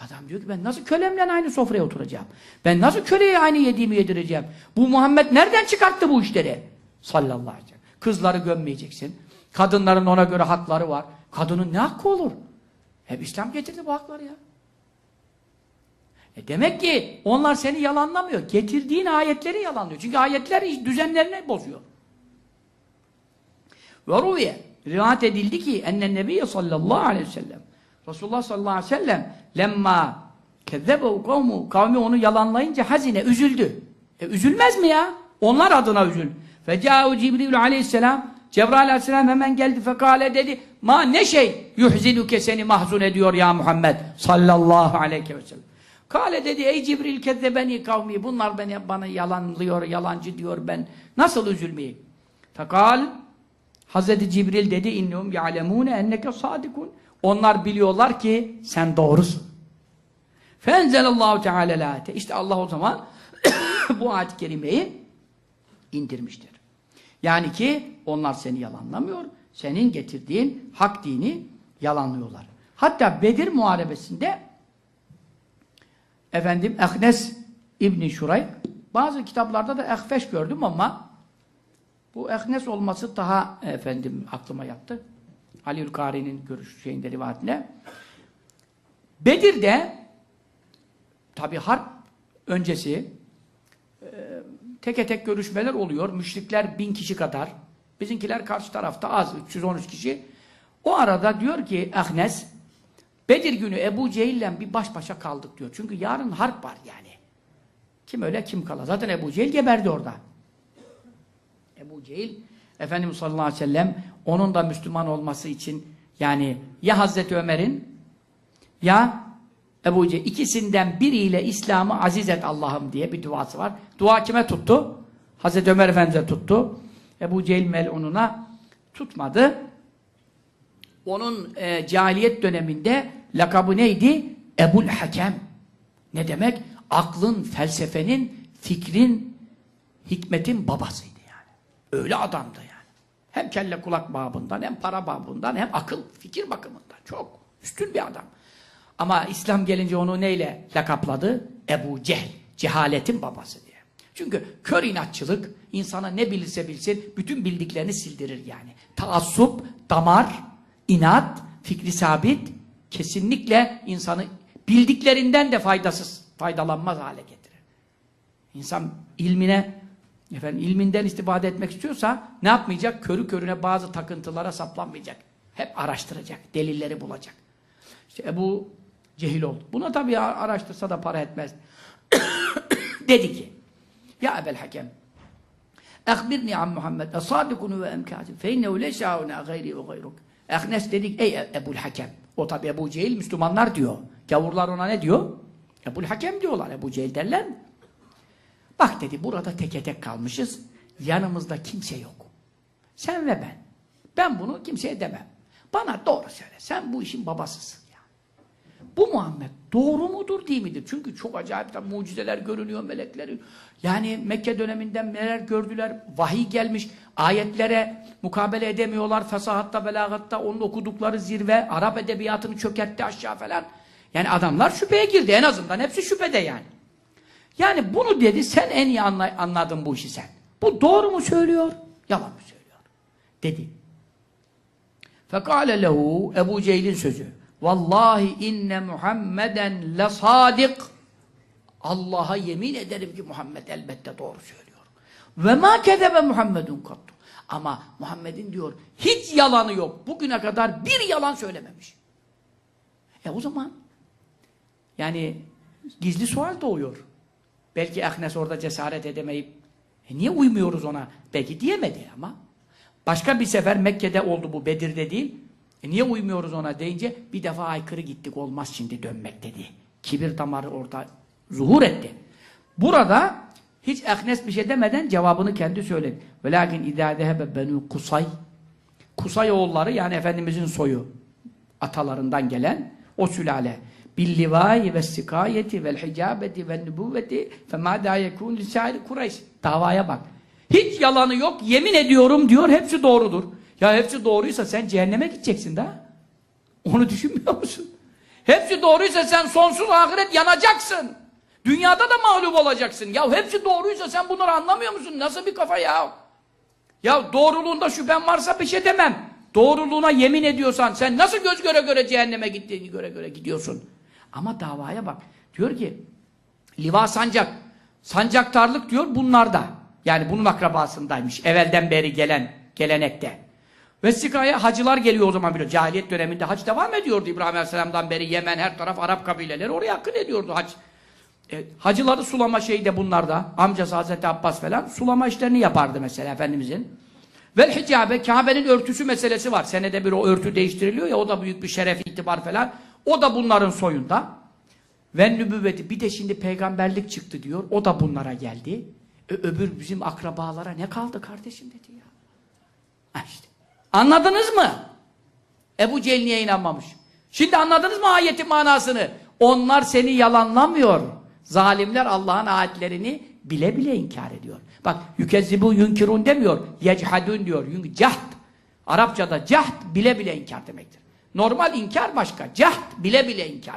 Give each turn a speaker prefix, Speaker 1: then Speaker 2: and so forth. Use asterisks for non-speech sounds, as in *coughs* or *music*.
Speaker 1: Adam diyor ki ben nasıl kölemle aynı sofraya oturacağım? Ben nasıl köleye aynı yediğimi yedireceğim? Bu Muhammed nereden çıkarttı bu işleri? Sallallahu aleyhi ve sellem. Kızları gömmeyeceksin. Kadınların ona göre hakları var. Kadının ne hakkı olur? Hep İslam getirdi bu hakları ya. E demek ki onlar seni yalanlamıyor. Getirdiğin ayetleri yalanlıyor. Çünkü ayetler düzenlerini bozuyor. Ve ruviye rivayet edildi ki ennen nebiyye sallallahu aleyhi ve sellem Resulullah sallallahu aleyhi ve sellem lemma kezzebehu kavmu kavmi onu yalanlayınca hazine üzüldü. E üzülmez mi ya? Onlar adına üzül. Feca'u Cibril aleyhisselam Cebrail aleyhisselam hemen geldi fekale dedi ma ne şey yuhzinuke seni mahzun ediyor ya Muhammed sallallahu aleyhi ve sellem. Kale dedi ey Cibril kezzebeni kavmi bunlar beni bana yalanlıyor yalancı diyor ben nasıl üzülmeyeyim? Fekal Hazreti Cibril dedi innehum ya'lemune enneke sadikun. Onlar biliyorlar ki sen doğrusun. Fenzelallahu teala lâte. İşte Allah o zaman *coughs* bu ayet-i kerimeyi indirmiştir. Yani ki onlar seni yalanlamıyor. Senin getirdiğin hak dini yalanlıyorlar. Hatta Bedir Muharebesi'nde efendim Ehnes İbni Şurayk bazı kitaplarda da Ehfeş gördüm ama bu Ehnes olması daha efendim aklıma yattı. Ali Ülkari'nin görüş şeyinde rivayetine. Bedir'de tabi harp öncesi e, teke tek görüşmeler oluyor. Müşrikler bin kişi kadar. Bizimkiler karşı tarafta az. 313 kişi. O arada diyor ki Ahnes Bedir günü Ebu Cehil'le bir baş başa kaldık diyor. Çünkü yarın harp var yani. Kim öyle kim kala. Zaten Ebu Cehil geberdi orada. Ebu Cehil Efendimiz sallallahu aleyhi ve sellem onun da Müslüman olması için yani ya Hazreti Ömer'in ya Ebu Cehil ikisinden biriyle İslam'ı aziz et Allah'ım diye bir duası var. Dua kime tuttu? Hazreti Ömer Efendimiz'e tuttu. Ebu Cehil melununa tutmadı. Onun e, cahiliyet döneminde lakabı neydi? Ebul Hakem. Ne demek? Aklın, felsefenin, fikrin, hikmetin babasıydı. Öyle adamdı yani. Hem kelle kulak babından, hem para babından, hem akıl, fikir bakımından. Çok üstün bir adam. Ama İslam gelince onu neyle lakapladı? Ebu Cehl. Cehaletin babası diye. Çünkü kör inatçılık insana ne bilirse bilsin bütün bildiklerini sildirir yani. Taassup, damar, inat, fikri sabit kesinlikle insanı bildiklerinden de faydasız, faydalanmaz hale getirir. İnsan ilmine, efendim ilminden istifade etmek istiyorsa ne yapmayacak? Körü körüne bazı takıntılara saplanmayacak. Hep araştıracak, delilleri bulacak. İşte Ebu Cehil oldu. Buna tabii araştırsa da para etmez. *coughs* Dedi ki, Ya Ebel Hakem, Ekbirni an Muhammed, esadikunu ve emkâzim, fe innehu leşâuna gayri ve gayruk. Dedik, ey Ebul Hakem. O tabi Ebu Cehil Müslümanlar diyor. Gavurlar ona ne diyor? Ebul Hakem diyorlar. Ebu Cehil derler mi? Bak dedi, burada teke tek kalmışız. Yanımızda kimse yok. Sen ve ben. Ben bunu kimseye demem. Bana doğru söyle. Sen bu işin babasısın. Bu Muhammed doğru mudur değil midir? Çünkü çok acayip tabi mucizeler görünüyor melekleri. Yani Mekke döneminden neler gördüler. Vahiy gelmiş. Ayetlere mukabele edemiyorlar. Fesahatta, belagatta onun okudukları zirve. Arap edebiyatını çökertti aşağı falan. Yani adamlar şüpheye girdi en azından. Hepsi şüphede yani. Yani bunu dedi sen en iyi anla, anladın bu işi sen. Bu doğru mu söylüyor? Yalan mı söylüyor? Dedi. Fekale lehu Ebu Cehil'in sözü. Vallahi inne Muhammeden le sadik. Allah'a yemin ederim ki Muhammed elbette doğru söylüyor. Ve ma kezebe Muhammedun kattu. Ama Muhammed'in diyor hiç yalanı yok. Bugüne kadar bir yalan söylememiş. E o zaman yani gizli sual doğuyor. Belki Ahnes orada cesaret edemeyip e niye uymuyoruz ona? Belki diyemedi ama. Başka bir sefer Mekke'de oldu bu Bedir'de değil. E niye uymuyoruz ona deyince bir defa aykırı gittik olmaz şimdi dönmek dedi. Kibir damarı orada zuhur etti. Burada hiç Ehnes bir şey demeden cevabını kendi söyledi. Velakin idâ dehebe benû Kusay Kusay oğulları yani Efendimizin soyu atalarından gelen o sülale billivâi ve sikâyeti vel hicâbeti ve nübüvveti femâ dâ yekûn lisâili Kureyş davaya bak. Hiç yalanı yok yemin ediyorum diyor hepsi doğrudur. Ya hepsi doğruysa sen cehenneme gideceksin daha. Onu düşünmüyor musun? Hepsi doğruysa sen sonsuz ahiret yanacaksın. Dünyada da mağlup olacaksın. Ya hepsi doğruysa sen bunları anlamıyor musun? Nasıl bir kafa ya? Ya doğruluğunda şüphen varsa bir şey demem. Doğruluğuna yemin ediyorsan sen nasıl göz göre göre cehenneme gittiğini göre göre gidiyorsun. Ama davaya bak. Diyor ki Liva sancak. Sancaktarlık diyor bunlarda. Yani bunun akrabasındaymış. Evvelden beri gelen gelenekte. Vesikaya hacılar geliyor o zaman biliyor. Cahiliyet döneminde hac devam ediyordu İbrahim Aleyhisselam'dan beri. Yemen her taraf Arap kabileleri oraya akın ediyordu hac. E, hacıları sulama şeyi de bunlarda. Amcası Hazreti Abbas falan sulama işlerini yapardı mesela Efendimizin. Vel hicabe Kabe'nin örtüsü meselesi var. Senede bir o örtü değiştiriliyor ya o da büyük bir şeref itibar falan. O da bunların soyunda. Ve nübüvveti bir de şimdi peygamberlik çıktı diyor. O da bunlara geldi. E, öbür bizim akrabalara ne kaldı kardeşim dedi ya. Ha işte. Anladınız mı? Ebu Cehil niye inanmamış? Şimdi anladınız mı ayetin manasını? Onlar seni yalanlamıyor. Zalimler Allah'ın ayetlerini bile bile inkar ediyor. Bak yükezzibu yunkirun demiyor. Yechadun diyor. Cahd. Arapçada cahd bile bile inkar demektir. Normal inkar başka. Cahd bile bile inkar.